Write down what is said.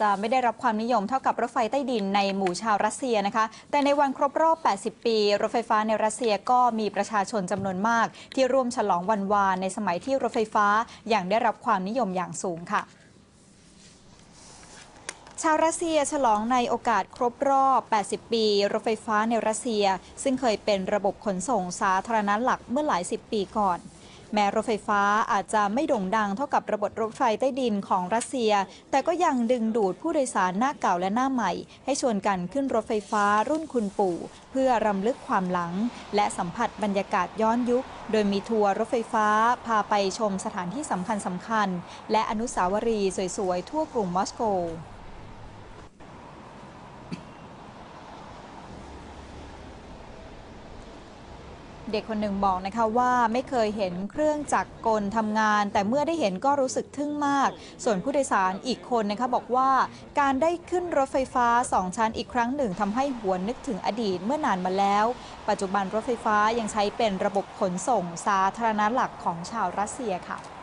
จะไม่ได้รับความนิยมเท่ากับรถไฟใต้ดินในหมู่ชาวรัสเซียนะคะ แต่ในวันครบรอบ 80 ปี รถไฟฟ้าในรัสเซียก็มีประชาชนจำนวนมาก ที่ร่วมฉลองวันวานในสมัยที่รถไฟฟ้าอย่างได้รับความนิยมอย่างสูงค่ะชาวรัสเซียฉลองในโอกาสครบรอบ 80 ปี รถไฟฟ้าในรัสเซีย ซึ่งเคยเป็นระบบขนส่งสาธารณะหลักเมื่อหลายสิบปีก่อน แม้รถไฟฟ้าอาจจะไม่โด่งดังเท่ากับระบบรถไฟใต้ดินของรัสเซีย แต่ก็ยังดึงดูดผู้โดยสารหน้าเก่าและหน้าใหม่ ให้ชวนกันขึ้นรถไฟฟ้ารุ่นคุณปู่ เพื่อรำลึกความหลัง และสัมผัสบรรยากาศย้อนยุค โดยมีทัวร์รถไฟฟ้าพาไปชมสถานที่สำคัญสำคัญ และอนุสาวรีย์สวยๆ ทั่วกรุงมอสโก เด็กคนหนึ่งบอกนะคะว่าไม่เคยเห็นเครื่องจักรกลทำงาน แต่เมื่อได้เห็นก็รู้สึกทึ่งมาก ส่วนผู้โดยสารอีกคนนะคะบอกว่าการได้ขึ้นรถไฟฟ้าสองชั้นอีกครั้งหนึ่งทำให้หวนนึกถึงอดีตเมื่อนานมาแล้ว ปัจจุบันรถไฟฟ้ายังใช้เป็นระบบขนส่งสาธารณะหลักของชาวรัสเซียค่ะ